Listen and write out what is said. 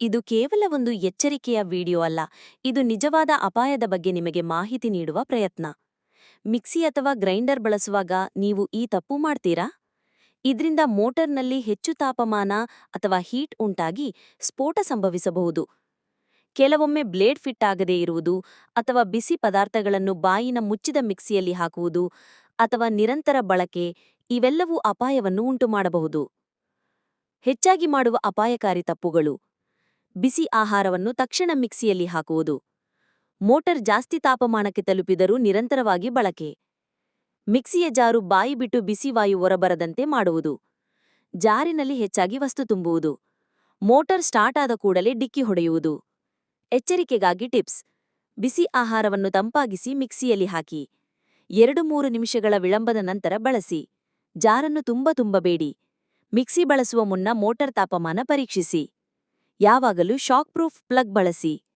ಇದು ಕೇವಲ ಒಂದು ಎಚ್ಚರಿಕೆಯ ವಿಡಿಯೋ ಅಲ್ಲ, ಇದು ನಿಜವಾದ ಅಪಾಯದ ಬಗ್ಗೆ ನಿಮಗೆ ಮಾಹಿತಿ ನೀಡುವ ಪ್ರಯತ್ನ. ಮಿಕ್ಸಿ ಅಥವಾ ಗ್ರೈಂಡರ್ ಬಳಸುವಾಗ ನೀವು ಈ ತಪ್ಪು ಮಾಡ್ತೀರಾ? ಇದರಿಂದ ಮೋಟರ್ನಲ್ಲಿ ಹೆಚ್ಚು ತಾಪಮಾನ ಅಥವಾ ಹೀಟ್ ಉಂಟಾಗಿ ಸ್ಫೋಟ ಸಂಭವಿಸಬಹುದು. ಕೆಲವೊಮ್ಮೆ ಬ್ಲೇಡ್ ಫಿಟ್ ಆಗದೇ ಇರುವುದು ಅಥವಾ ಬಿಸಿ ಪದಾರ್ಥಗಳನ್ನು ಬಾಯಿನ ಮುಚ್ಚಿದ ಮಿಕ್ಸಿಯಲ್ಲಿ ಹಾಕುವುದು ಅಥವಾ ನಿರಂತರ ಬಳಕೆ, ಇವೆಲ್ಲವೂ ಅಪಾಯವನ್ನು ಉಂಟುಮಾಡಬಹುದು. ಹೆಚ್ಚಾಗಿ ಮಾಡುವ ಅಪಾಯಕಾರಿ ತಪ್ಪುಗಳು. ಬಿಸಿ ಆಹಾರವನ್ನು ತಕ್ಷಣ ಮಿಕ್ಸಿಯಲ್ಲಿ ಹಾಕುವುದು. ಮೋಟರ್ ಜಾಸ್ತಿ ತಾಪಮಾನಕ್ಕೆ ತಲುಪಿದರೂ ನಿರಂತರವಾಗಿ ಬಳಕೆ. ಮಿಕ್ಸಿಯ ಜಾರು ಬಾಯಿ ಬಿಟ್ಟು ಬಿಸಿ ವಾಯು ಹೊರಬರದಂತೆ ಮಾಡುವುದು. ಜಾರಿನಲ್ಲಿ ಹೆಚ್ಚಾಗಿ ವಸ್ತು ತುಂಬುವುದು. ಮೋಟರ್ ಸ್ಟಾರ್ಟ್ ಆದ ಕೂಡಲೇ ಡಿಕ್ಕಿ ಹೊಡೆಯುವುದು. ಎಚ್ಚರಿಕೆಗಾಗಿ ಟಿಪ್ಸ್. ಬಿಸಿ ಆಹಾರವನ್ನು ತಂಪಾಗಿಸಿ ಮಿಕ್ಸಿಯಲ್ಲಿ ಹಾಕಿ. ಎರಡು ಮೂರು ನಿಮಿಷಗಳ ವಿಳಂಬದ ನಂತರ ಬಳಸಿ. ಜಾರನ್ನು ತುಂಬ ತುಂಬಬೇಡಿ. ಮಿಕ್ಸಿ ಬಳಸುವ ಮುನ್ನ ಮೋಟರ್ ತಾಪಮಾನ ಪರೀಕ್ಷಿಸಿ. ಯಾವಾಗಲೂ ಶಾಕ್ ಪ್ರೂಫ್ ಪ್ಲಗ್ ಬಳಸಿ.